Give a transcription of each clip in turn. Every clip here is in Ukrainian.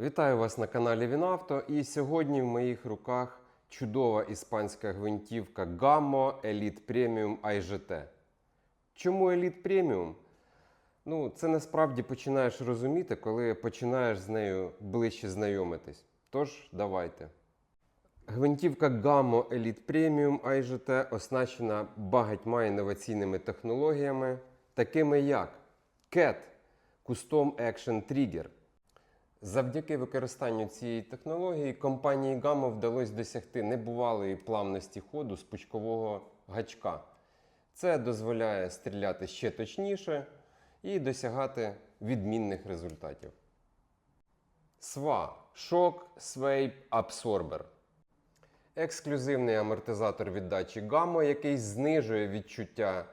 Вітаю вас на каналі Вінавто. І сьогодні в моїх руках чудова іспанська гвинтівка Gammo Elite Premium IGT. Чому Elite Premium? Ну, це насправді починаєш розуміти, коли починаєш з нею ближче знайомитись. Тож, давайте. Гвинтівка Gammo Elite Premium IGT оснащена багатьма інноваційними технологіями, такими як CAT Custom Action Trigger. Завдяки використанню цієї технології компанії Gamma вдалося досягти небувалої плавності ходу з пучкового гачка. Це дозволяє стріляти ще точніше і досягати відмінних результатів. SWA Shock Swape Absorber ексклюзивний амортизатор віддачі Gamma, який знижує відчуття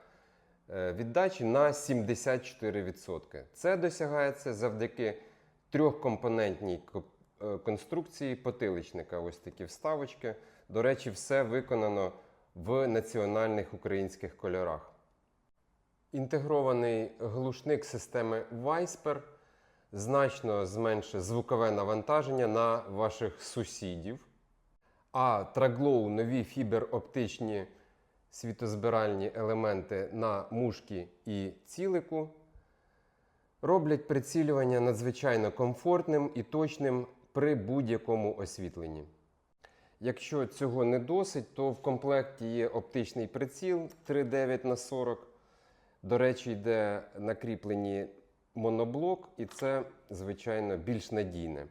е, віддачі на 74%. Це досягається завдяки трьохкомпонентній е, конструкції потиличника. Ось такі вставочки. До речі, все виконано в національних українських кольорах. Інтегрований глушник системи Viper значно зменшить звукове навантаження на ваших сусідів. А Traglоу нові фібер-оптичні світозбиральні елементи на мушки і цілику роблять прицілювання надзвичайно комфортним і точним при будь-якому освітленні. Якщо цього не досить, то в комплекті є оптичний приціл 3,9 на 40. До речі, йде на кріпленні моноблок, і це, звичайно, більш надійне.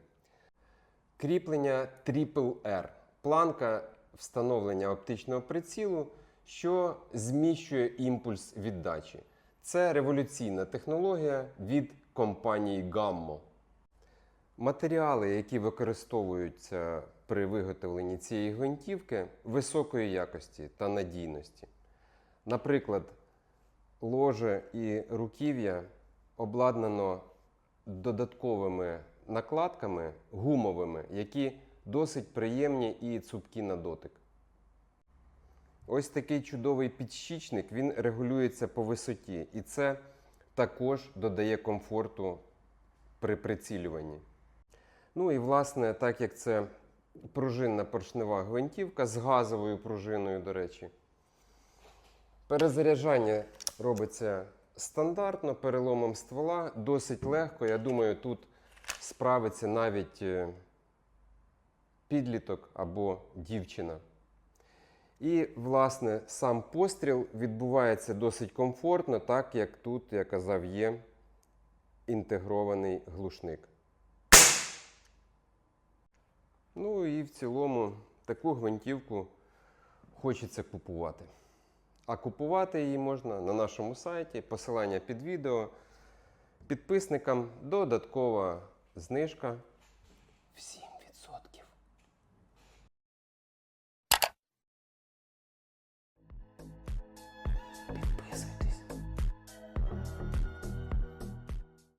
Кріплення Triple R. Планка встановлення оптичного прицілу, що зміщує імпульс віддачі. Це революційна технологія від компанії Gammo. Матеріали, які використовуються при виготовленні цієї гвинтівки, високої якості та надійності. Наприклад, ложе і руків'я обладнано додатковими накладками гумовими, які досить приємні і цупкі на дотик. Ось такий чудовий підщічник, він регулюється по висоті, і це також додає комфорту при прицілюванні. Ну і власне, так як це пружинна поршнева гвинтівка з газовою пружиною, до речі, перезаряджання робиться стандартно переломом ствола, досить легко. Я думаю, тут справиться навіть е, підліток або дівчина. І, власне, сам постріл відбувається досить комфортно, так як тут, я казав, є інтегрований глушник. Ну і в цілому таку гвинтівку хочеться купувати. А купувати її можна на нашому сайті, посилання під відео. Підписникам додаткова знижка. Всім